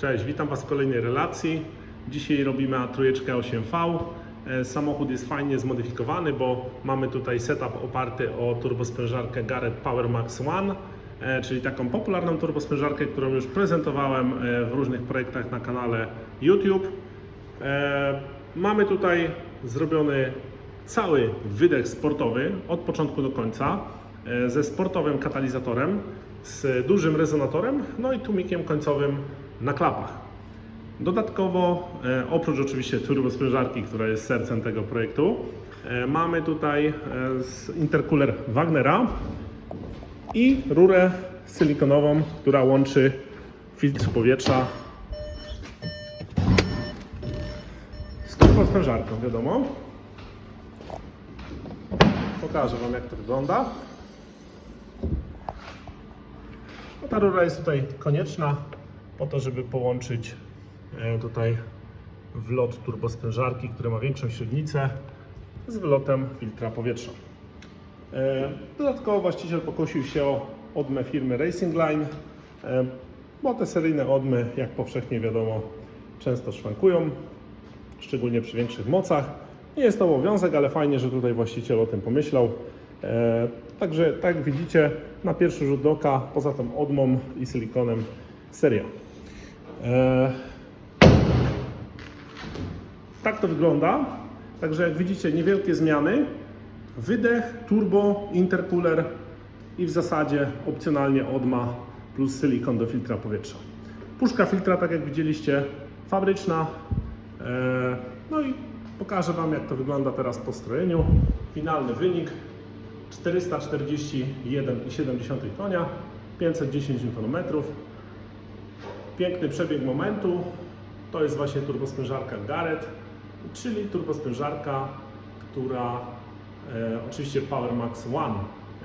Cześć, witam Was w kolejnej relacji. Dzisiaj robimy trójeczkę 8V. E, Samochód jest fajnie zmodyfikowany, bo mamy tutaj setup oparty o turbosprężarkę Garrett Power Max One, e, czyli taką popularną turbosprężarkę, którą już prezentowałem e, w różnych projektach na kanale YouTube. Mamy tutaj zrobiony cały wydech sportowy od początku do końca ze sportowym katalizatorem, z dużym rezonatorem, no i tłumikiem końcowym na klapach. Dodatkowo, e, oprócz oczywiście turbosprężarki, która jest sercem tego projektu, e, mamy tutaj e, intercooler Wagnera i rurę silikonową, która łączy filtr powietrza z turbosprężarką, wiadomo. Pokażę Wam jak to wygląda. No, ta rura jest tutaj konieczna po to, żeby połączyć e, tutaj wlot turbosprężarki, który ma większą średnicę z wylotem filtra powietrza. E, Dodatkowo właściciel pokusił się o odmę firmy Racing Line, e, bo te seryjne odmy, jak powszechnie wiadomo, często szwankują, szczególnie przy większych mocach. Nie jest to obowiązek, ale fajnie, że tutaj właściciel o tym pomyślał. E, Także, tak jak widzicie, na pierwszy rzut oka, poza tą odmą i silikonem, seria. E, tak to wygląda. Także jak widzicie, niewielkie zmiany. Wydech, turbo, intercooler i w zasadzie opcjonalnie odma plus silikon do filtra powietrza. Puszka filtra, tak jak widzieliście, fabryczna. E, No i pokażę Wam, jak to wygląda teraz po strojeniu. Finalny wynik 441,7 konia, 510 Nm. Piękny przebieg momentu. To jest właśnie turbosprężarka Garrett, czyli turbosprężarka, która e, oczywiście Power Max One,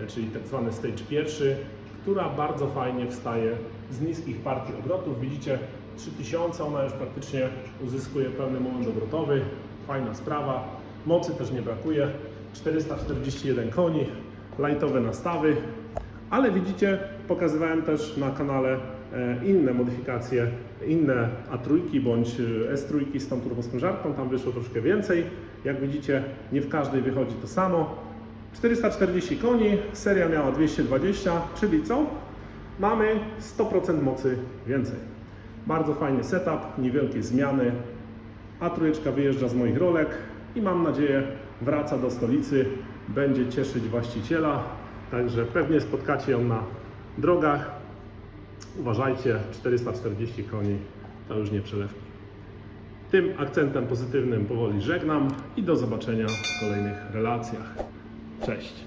e, czyli tak zwany stage pierwszy, która bardzo fajnie wstaje z niskich partii obrotów. Widzicie 3000, ona już praktycznie uzyskuje pełny moment obrotowy. Fajna sprawa. Mocy też nie brakuje. 441 koni, lightowe nastawy. Ale widzicie, pokazywałem też na kanale e, inne modyfikacje, inne A3 bądź e, S3 z tą turbosprężarką, tam wyszło troszkę więcej. Jak widzicie, nie w każdej wychodzi to samo. 440 koni, seria miała 220, czyli co? Mamy 100% mocy więcej. Bardzo fajny setup, niewielkie zmiany. A3 wyjeżdża z moich rolek i mam nadzieję wraca do stolicy, będzie cieszyć właściciela. Także pewnie spotkacie ją na drogach. Uważajcie, 440 koni to już nie przelewki. Tym akcentem pozytywnym powoli żegnam i do zobaczenia w kolejnych relacjach. Cześć!